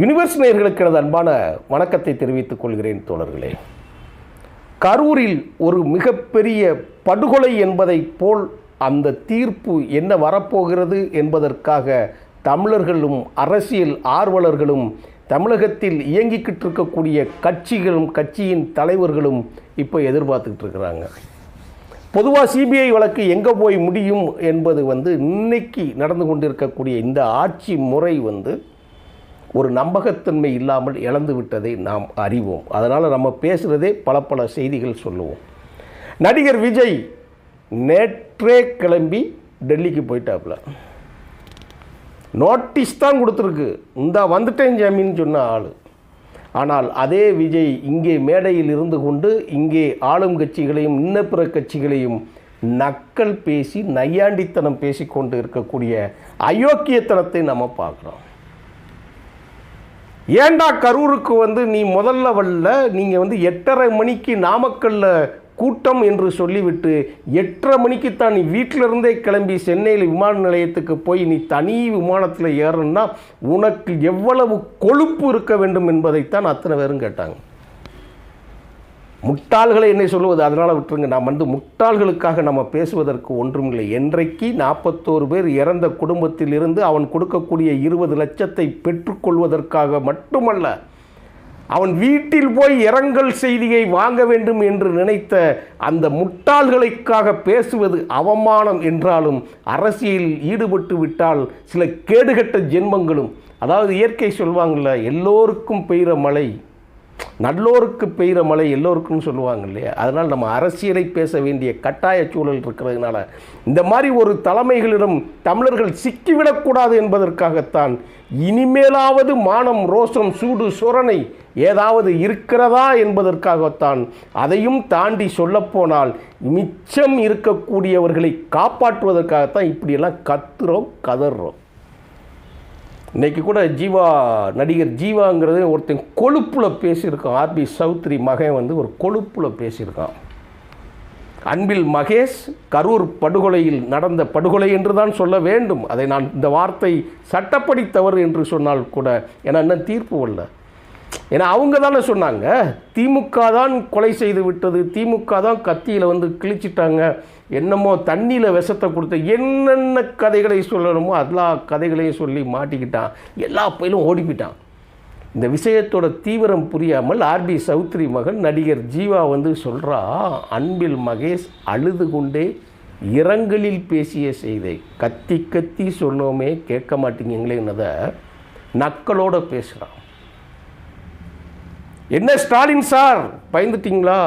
Universe நேர்களுக்கு எனது அன்பான வணக்கத்தை தெரிவித்துக் கொள்கிறேன் தோழர்களே. கரூரில் ஒரு மிகப்பெரிய படுகொலை என்பதைப் போல் அந்த தீர்ப்பு என்ன வரப்போகிறது என்பதற்காக தமிழர்களும் அரசியல் ஆர்வலர்களும் தமிழகத்தில் இயங்கிக்கிட்டு இருக்கக்கூடிய கட்சிகளும் கட்சியின் தலைவர்களும் இப்போ எதிர்பார்த்துக்கிட்டு இருக்கிறாங்க. பொதுவாக சிபிஐ வழக்கு எங்கே போய் முடியும் என்பது வந்து இன்னைக்கு நடந்து கொண்டிருக்கக்கூடிய இந்த ஆட்சி முறை வந்து ஒரு நம்பகத்தன்மை இல்லாமல் இழந்து விட்டதை நாம் அறிவோம். அதனால் நம்ம பேசுகிறதே பல பல செய்திகள் சொல்லுவோம். நடிகர் விஜய் நேற்றே கிளம்பி டெல்லிக்கு போயிட்டாப்புல. நோட்டீஸ் தான் கொடுத்துருக்கு. இந்த வந்துட்டேன் ஜாமீன் சொன்ன ஆள். ஆனால் அதே விஜய் இங்கே மேடையில் இருந்து கொண்டு இங்கே ஆளும் கட்சிகளையும் இன்ன பிற கட்சிகளையும் நக்கல் பேசி நையாண்டித்தனம் பேசிக்கொண்டு இருக்கக்கூடிய அயோக்கியத்தனத்தை நம்ம பார்க்குறோம். ஏண்டா கரூருக்கு வந்து நீ முதல்ல வரல? நீங்கள் வந்து எட்டரை மணிக்கு நாமக்கல்ல கூட்டம் என்று சொல்லிவிட்டு எட்டரை மணிக்கு தான் நீ வீட்டிலிருந்தே கிளம்பி சென்னையில் விமான நிலையத்துக்கு போய் நீ தனி விமானத்தில் ஏறணும்னா உனக்கு எவ்வளவு கொழுப்பு இருக்க வேண்டும் என்பதைத்தான் அத்தனை பேரும் கேட்டாங்க. முட்டாள்களை என்னை சொல்லுவது? அதனால் விட்டுருங்க. நாம் வந்து முட்டாள்களுக்காக நம்ம பேசுவதற்கு ஒன்றும் இல்லை என்றைக்கு நாற்பத்தோரு பேர் இறந்த குடும்பத்தில் இருந்து அவன் கொடுக்கக்கூடிய இருபது லட்சத்தை பெற்றுக்கொள்வதற்காக மட்டுமல்ல அவன் வீட்டில் போய் இரங்கல் செய்தியை வாங்க வேண்டும் என்று நினைத்த அந்த முட்டாள்களுக்காக பேசுவது அவமானம் என்றாலும் அரசியலில் ஈடுபட்டு விட்டால் சில கேடுகட்ட ஜென்மங்களும் அதாவது இயற்கை சொல்வாங்கள்ல எல்லோருக்கும் பெய்கிற மழை நல்லோருக்கு பெய்கிற மழை எல்லோருக்கும் சொல்லுவாங்க இல்லையா? அதனால் நம்ம அரசியலை பேச வேண்டிய கட்டாய சூழல் இருக்கிறதுனால இந்த மாதிரி ஒரு தலைமைகளிடம் தமிழர்கள் சிக்கிவிடக்கூடாது என்பதற்காகத்தான் இனிமேலாவது மானம் ரோஷம் சூடு சுரணை ஏதாவது இருக்கிறதா என்பதற்காகத்தான் அதையும் தாண்டி சொல்லப்போனால் மிச்சம் இருக்கக்கூடியவர்களை காப்பாற்றுவதற்காகத்தான் இப்படியெல்லாம் கத்துறோம் கதறோம் இன்றைக்கி கூட ஜீவா நடிகர் ஜீவாங்கிறது ஒருத்தன் கொழுப்பில் பேசியிருக்கான். ஆர்பி சௌத்ரி மகன் வந்து ஒரு கொழுப்பில் பேசியிருக்கான். அன்பில் மகேஷ் கரூர் படுகொலையில் நடந்த படுகொலை என்று தான் சொல்ல வேண்டும். அதை நான் இந்த வார்த்தை சட்டப்படி தவறு என்று சொன்னால் கூட ஏன்னா இன்னும் தீர்ப்பு வரல. ஏன்னா அவங்க தானே சொன்னாங்க திமுக தான் கொலை செய்து விட்டது திமுக தான் கத்தியில் வந்து கிழிச்சிட்டாங்க. என்னமோ தண்ணியில் விஷத்தை கொடுத்த என்னென்ன கதைகளை சொல்லணுமோ எல்லா கதைகளையும் சொல்லி மாட்டிக்கிட்டான். எல்லா பயிலும் ஓடி போயிட்டான் இந்த விஷயத்தோட தீவிரம் புரியாமல் ஆர்பி சௌத்ரி மகன் நடிகர் ஜீவா வந்து சொல்கிறா அன்பில் மகேஷ் அழுது கொண்டே இரங்கலில் பேசிய செய்தை கத்தி கத்தி சொன்னோமே கேட்க மாட்டீங்களேன்னதை நக்களோட பேசுகிறான் என்ன ஸ்டாலின் சார் பயந்துட்டீங்களா?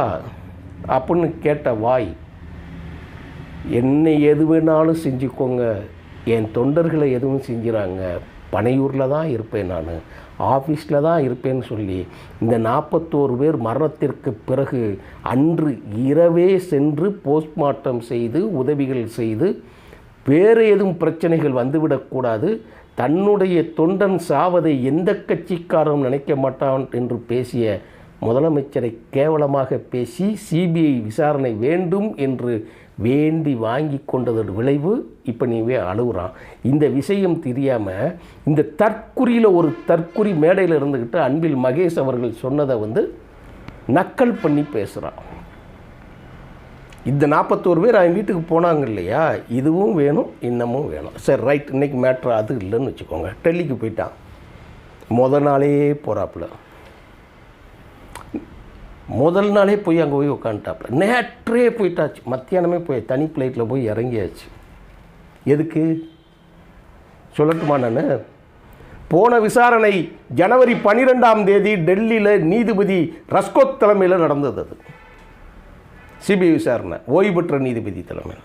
அப்படின்னு கேட்ட வாய் என்னை எது வேணாலும் செஞ்சுக்கோங்க. என் தொண்டர்களை எதுவும் செஞ்சுறாங்க. பனையூரில் தான் இருப்பேன் நான். ஆஃபீஸில் தான் இருப்பேன்னு சொல்லி இந்த நாற்பத்தோரு பேர் மரணத்திற்கு பிறகு அன்று இரவே சென்று போஸ்ட்மார்ட்டம் செய்து உதவிகள் செய்து வேறு எதுவும் பிரச்சனைகள் வந்துவிடக்கூடாது தன்னுடைய தொண்டன் சாவதை எந்த கட்சிக்காரரும் நினைக்க மாட்டான் என்று பேசிய முதலமைச்சரை கேவலமாக பேசி சிபிஐ விசாரணை வேண்டும் என்று வேண்டி வாங்கி கொண்டதோட விளைவு இப்போ நீவே அழுகுறான். இந்த விஷயம் தெரியாமல் இந்த தற்குறியில் ஒரு தற்குறி மேடையில் இருந்துக்கிட்டு அன்பில் மகேஷ் அவர்கள் சொன்னதை வந்து நக்கல் பண்ணி பேசுகிறான் இந்த நாற்பத்தோரு பேர் அவன் வீட்டுக்கு போனாங்க இல்லையா? இதுவும் வேணும் இன்னமும் வேணும். சரி ரைட் இன்னைக்கு மேட்ரு அது இல்லைன்னு வச்சுக்கோங்க. டெல்லிக்கு போயிட்டான். முத நாளே போகிறாப்புல முதல் நாளே போய் அங்கே போய் உட்காந்துட்டாப்புல நேற்றே போயிட்டாச்சு. மத்தியானமே போய் தனி ஃப்ளைட்டில் போய் இறங்கியாச்சு. எதுக்கு? சொல்லட்டுமா நான்? போன விசாரணை ஜனவரி பன்னிரெண்டாம் தேதி டெல்லியில் நீதிபதி ரஸ்கோத் தலைமையில் நடந்தது அது. சிபிஐ விசாரணை ஓய்வு பெற்ற நீதிபதி தலைமையில்.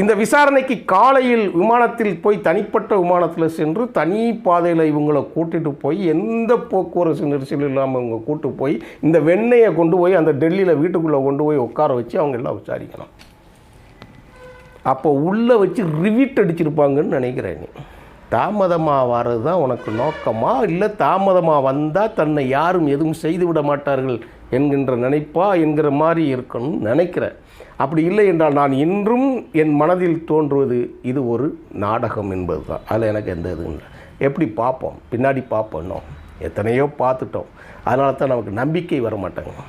இந்த விசாரணைக்கு காலையில் விமானத்தில் போய் தனிப்பட்ட விமானத்தில் சென்று தனி பாதையில் இவங்களை கூட்டிகிட்டு போய் எந்த போக்குவரத்து நெரிசல் இல்லாமல் இவங்க கூட்டு போய் இந்த வெண்ணெயை கொண்டு போய் அந்த டெல்லியில் வீட்டுக்குள்ளே கொண்டு போய் உட்கார வச்சு அவங்க எல்லாம் விசாரிக்கணும். அப்போ உள்ளே வச்சு ரிவிட் அடிச்சிருப்பாங்கன்னு நினைக்கிறேன் நீ. தாமதமாக வர்றது தான் உனக்கு நோக்கமா? இல்லை தாமதமாக வந்தால் தன்னை யாரும் எதுவும் செய்து விட மாட்டார்கள் என்கின்ற நினைப்பா என்கிற மாதிரி இருக்கணும்னு நினைக்கிறேன். அப்படி இல்லை என்றால் நான் இன்றும் என் மனதில் தோன்றுவது இது ஒரு நாடகம் என்பது தான் அதில் எனக்கு எந்த இதுவும் இல்லை. எப்படி பார்ப்போம்? பின்னாடி பார்ப்போம் இன்னும். எத்தனையோ பார்த்துட்டோம். அதனால தான் நமக்கு நம்பிக்கை வர மாட்டாங்க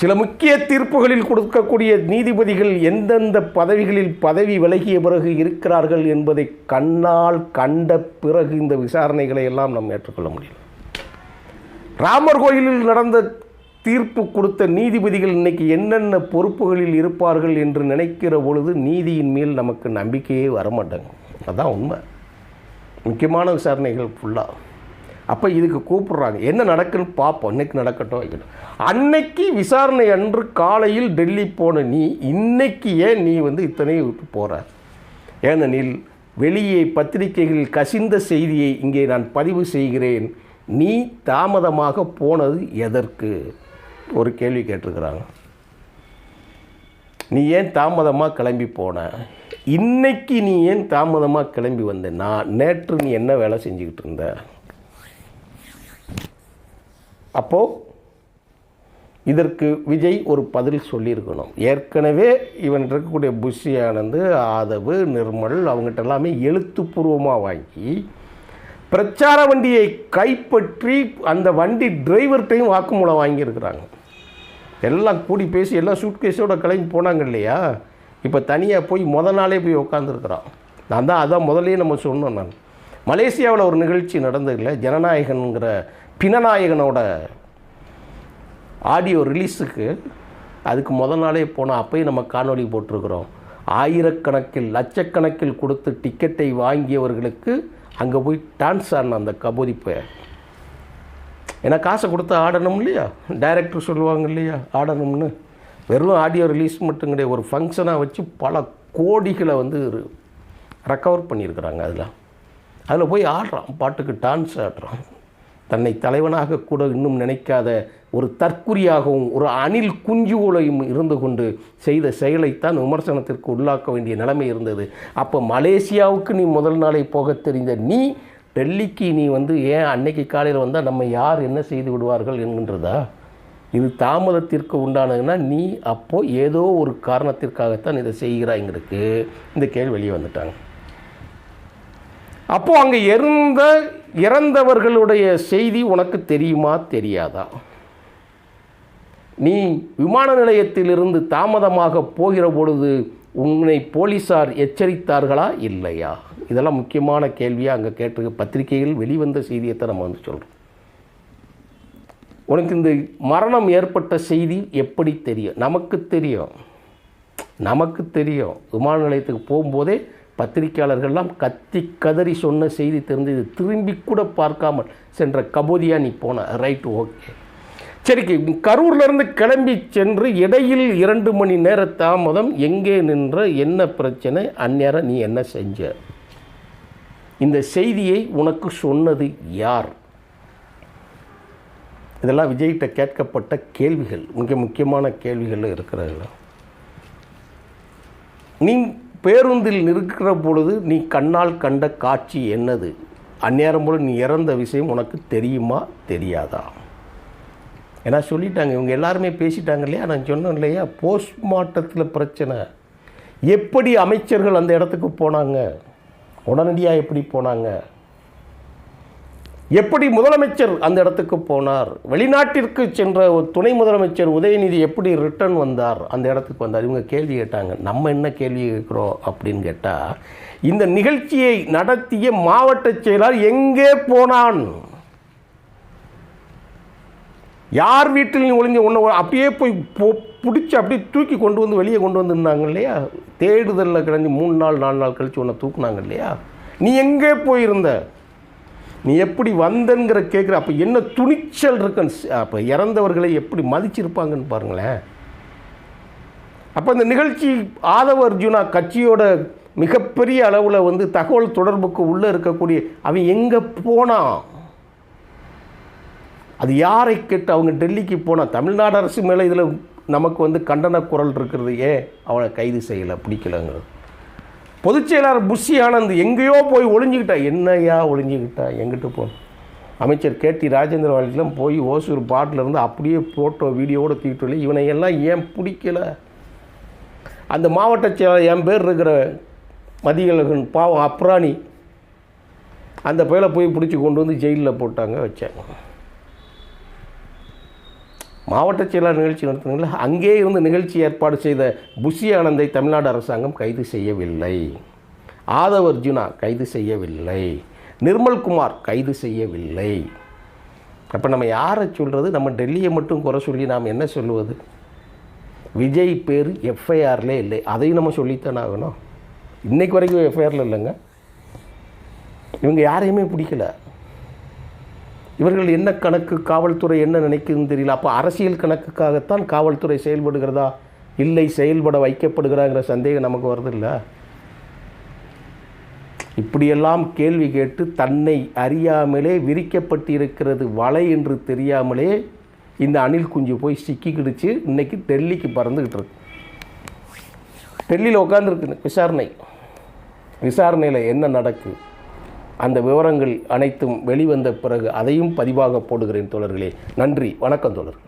சில முக்கிய தீர்ப்புகளில் கொடுக்கக்கூடிய நீதிபதிகள் எந்தெந்த பதவிகளில் பதவி விலகிய பிறகு இருக்கிறார்கள் என்பதை கண்ணால் கண்ட பிறகு இந்த விசாரணைகளை எல்லாம் நாம் ஏற்றுக்கொள்ள முடியும். ராமர் கோயிலில் நடந்த தீர்ப்பு கொடுத்த நீதிபதிகள் இன்னைக்கு என்னென்ன பொறுப்புகளில் இருப்பார்கள் என்று நினைக்கிற பொழுது நீதியின் மேல் நமக்கு நம்பிக்கையே வரமாட்டாங்க அதான் உண்மை. முக்கியமான விசாரணைகள் ஃபுல்லாக அப்போ இதுக்கு கூப்பிடுறாங்க. என்ன நடக்குன்னு பார்ப்போம் இன்னைக்கு நடக்கட்டும் வைக்கட்டும். அன்னைக்கு விசாரணை அன்று காலையில் டெல்லி போன நீ இன்னைக்கு ஏன் நீ வந்து இத்தனையும் விட்டு போகிற ஏனெனில் வெளியே பத்திரிகைகளில் கசிந்த செய்தியை இங்கே நான் பதிவு செய்கிறேன். நீ தாமதமாக போனது எதற்கு? ஒரு கேள்வி கேட்டிருக்கிறாங்க. நீ ஏன் தாமதமாக கிளம்பி போன? இன்னைக்கு நீ ஏன் தாமதமாக கிளம்பி வந்த நான் நேற்று நீ என்ன வேலை செஞ்சுக்கிட்டு இருந்த? அப்போது இதற்கு விஜய் ஒரு பதில் சொல்லியிருக்கணும். ஏற்கனவே இவன் இருக்கக்கூடிய புஷி ஆனந்து ஆதவு நிர்மல் அவங்ககிட்ட எல்லாமே எழுத்துப்பூர்வமாக வாங்கி பிரச்சார வண்டியை கைப்பற்றி அந்த வண்டி டிரைவர்கிட்டையும் வாக்குமூலம் வாங்கியிருக்கிறாங்க. எல்லாம் கூடி பேசி எல்லாம் சூட்கேஸோட கிளம்பி போனாங்க இல்லையா? இப்போ தனியாக போய் முத நாளே போய் உட்காந்துருக்குறான் நான் தான் அதான் முதலே நம்ம சொன்னோம் நான். மலேசியாவில் ஒரு நிகழ்ச்சி நடந்ததில்ல ஜனநாயகனுங்கிற பிணநாயகனோட ஆடியோ ரிலீஸுக்கு அதுக்கு முத நாளே போனால் அப்போயே நம்ம காணொளி போட்டிருக்கிறோம். ஆயிரக்கணக்கில் லட்சக்கணக்கில் கொடுத்து டிக்கெட்டை வாங்கியவர்களுக்கு அங்கே போய் டான்ஸ் ஆடின அந்த கபோதிப்பை ஏன்னா காசை கொடுத்து ஆடணும் இல்லையா? டைரக்டர் சொல்லுவாங்க இல்லையா? ஆடணும்னு. வெறும் ஆடியோ ரிலீஸ் மட்டும் கிடையாது. ஒரு ஃபங்க்ஷனாக வச்சு பல கோடிகளை வந்து ரெக்கவர் பண்ணியிருக்கிறாங்க அதில். அதில் போய் ஆடுறான். பாட்டுக்கு டான்ஸ் ஆடுறான். தன்னை தலைவனாக கூட இன்னும் நினைக்காத ஒரு தற்குறியாகவும் ஒரு அணில் குஞ்சுகளையும் இருந்து கொண்டு செய்த செயலைத்தான் விமர்சனத்திற்கு உள்ளாக்க வேண்டிய நிலைமை இருந்தது. அப்போ மலேசியாவுக்கு நீ முதல் நாளை போக தெரிந்த நீ டெல்லிக்கு நீ வந்து ஏன் அன்னைக்கு காலையில் வந்தால் நம்ம யார் என்ன செய்து விடுவார்கள் என்கின்றதா? இது தாமதத்திற்கு உண்டானதுன்னா நீ அப்போது ஏதோ ஒரு காரணத்திற்காகத்தான் இதை செய்கிறாய்ங்கிறதுக்கு இந்த கேள்வி வெளியே வந்துட்டாங்க. அப்போது அங்கே இருந்த இறந்தவர்களுடைய செய்தி உனக்கு தெரியுமா? தெரியாதா? நீ விமான நிலையத்திலிருந்து தாமதமாக போகிற பொழுது உன்னை போலீஸார் எச்சரித்தார்களா? இல்லையா? இதெல்லாம் முக்கியமான கேள்வியாக அங்கே கேட்டு பத்திரிகையில் வெளிவந்த செய்தியை நம்ம வந்து சொல்கிறோம் உனக்கு இந்த மரணம் ஏற்பட்ட செய்தி எப்படி தெரியும்? நமக்கு தெரியும். நமக்கு தெரியும். விமான நிலையத்துக்கு போகும்போதே பத்திரிக்கையாளர்கள்லாம் கத்தி கதறி சொன்ன செய்தி தெரிஞ்சது திரும்பி கூட பார்க்காமல் சென்ற கபோதியா நீ போன. ரைட் ஓகே சரி கரூர்லேருந்து கிளம்பி சென்று இடையில் இரண்டு மணி நேர தாமதம் எங்கே நின்ற என்ன பிரச்சனை? அந்நேரம் நீ என்ன செஞ்ச? இந்த செய்தியை உனக்கு சொன்னது யார்? இதெல்லாம் விஜய்கிட்ட கேட்கப்பட்ட கேள்விகள் மிக முக்கியமான கேள்விகள் இருக்கிறது நீ பேருந்தில் நிற்கிற பொழுது நீ கண்ணால் கண்ட காட்சி என்னது? அந்நேரம் போல நீ இறந்த விஷயம் உனக்கு தெரியுமா தெரியாதா? ஏன்னா சொல்லிட்டாங்க இவங்க எல்லாருமே பேசிட்டாங்க இல்லையா? நான் சொன்னேன் இல்லையா? போஸ்ட்மார்ட்டத்தில் பிரச்சனை. எப்படி அமைச்சர்கள் அந்த இடத்துக்கு போனாங்க? உடனடியாக எப்படி போனாங்க? எப்படி முதலமைச்சர் அந்த இடத்துக்கு போனார்? வெளிநாட்டிற்கு சென்ற ஒரு துணை முதலமைச்சர் உதயநிதி எப்படி ரிட்டர்ன் வந்தார்? அந்த இடத்துக்கு வந்தார். இவங்க கேள்வி கேட்டாங்க. நம்ம என்ன கேள்வி கேட்குறோம் அப்படின்னு கேட்டால் இந்த நிகழ்ச்சியை நடத்திய மாவட்ட செயலாளர் எங்கே போனான்? யார் வீட்டில் நீ ஒளிஞ்ச ஒன்று அப்படியே போய் போ பிடிச்சி அப்படியே தூக்கி கொண்டு வந்து வெளியே கொண்டு வந்துருந்தாங்க இல்லையா? தேடுதலில் கிடஞ்சி மூணு நாள் நாலு நாள் கழித்து உன்னை தூக்குனாங்க இல்லையா? நீ எங்கே போயிருந்த? நீ எப்படி வந்தங்கிற கேட்குற அப்போ என்ன துணிச்சல் இருக்குன்னு அப்போ இறந்தவர்களை எப்படி மதிச்சிருப்பாங்கன்னு பாருங்களேன். அப்போ இந்த நிகழ்ச்சி ஆதவ அர்ஜுனா கட்சியோட மிகப்பெரிய அளவில் வந்து தகவல் தொடர்புக்கு உள்ளே இருக்கக்கூடிய அவன் எங்கே போனான்? அது யாரை கேட்டு அவங்க டெல்லிக்கு போனால் தமிழ்நாடு அரசு மேலே இதில் நமக்கு வந்து கண்டன குரல் இருக்கிறது ஏன்? அவனை கைது செய்யலை பிடிக்கலங்கிறது. பொதுச் செயலாளர் புஷி ஆனந்த் எங்கேயோ போய் ஒளிஞ்சுக்கிட்டா என்னையா ஒளிஞ்சுக்கிட்டா? எங்கிட்ட போ? அமைச்சர் கேடி ராஜேந்திர வாழ்க்கையிலும் போய் ஓசூர் பாட்டில் இருந்து அப்படியே ஃபோட்டோ வீடியோவோட தூக்கிட்டு வரல. இவனை எல்லாம் ஏன் பிடிக்கல? அந்த மாவட்ட செயலாளர் என் பேர் இருக்கிற மதியழகன் பாவம் அப்ராணி அந்த பயில போய் பிடிச்சி கொண்டு வந்து ஜெயிலில் போட்டாங்க வச்சாங்க. மாவட்ட செயலாளர் நிகழ்ச்சி நடத்துனீங்களா அங்கே இருந்து நிகழ்ச்சி ஏற்பாடு செய்த புஷி ஆனந்தை தமிழ்நாடு அரசாங்கம் கைது செய்யவில்லை. ஆதவ் அர்ஜுனா கைது செய்யவில்லை. நிர்மல்குமார் கைது செய்யவில்லை. அப்போ நம்ம யாரை சொல்கிறது நம்ம டெல்லியை மட்டும் குறை சொல்லி நாம் என்ன சொல்லுவது? விஜய் பேர் எஃப்ஐஆர்லே இல்லை. அதையும் நம்ம சொல்லித்தானே ஆகணும். இன்றைக்கு வரைக்கும் எஃப்ஐஆரில் இல்லைங்க. இவங்க யாரையுமே பிடிக்கல. இவர்கள் என்ன கணக்கு காவல்துறை என்ன நினைக்குதுன்னு தெரியல அப்போ அரசியல் கணக்குக்காகத்தான் காவல்துறை செயல்படுகிறதா? இல்லை செயல்பட வைக்கப்படுகிறாங்கிற சந்தேகம் நமக்கு வருதில்ல. இப்படியெல்லாம் கேள்வி கேட்டு தன்னை அறியாமலே விரிக்கப்பட்டிருக்கிறது வலை என்று தெரியாமலே இந்த அணில் குஞ்சு போய் சிக்கிக்கிடுச்சு. இன்னைக்கு டெல்லிக்கு பறந்துக்கிட்டு இருக்கு. டெல்லியில் உட்காந்துருக்கு விசாரணை. விசாரணையில் என்ன நடக்குது அந்த விவரங்கள் அனைத்தும் வெளிவந்த பிறகு அதையும் பதிவாக போடுகிறேன் தோழர்களே. நன்றி. வணக்கம் தோழர்.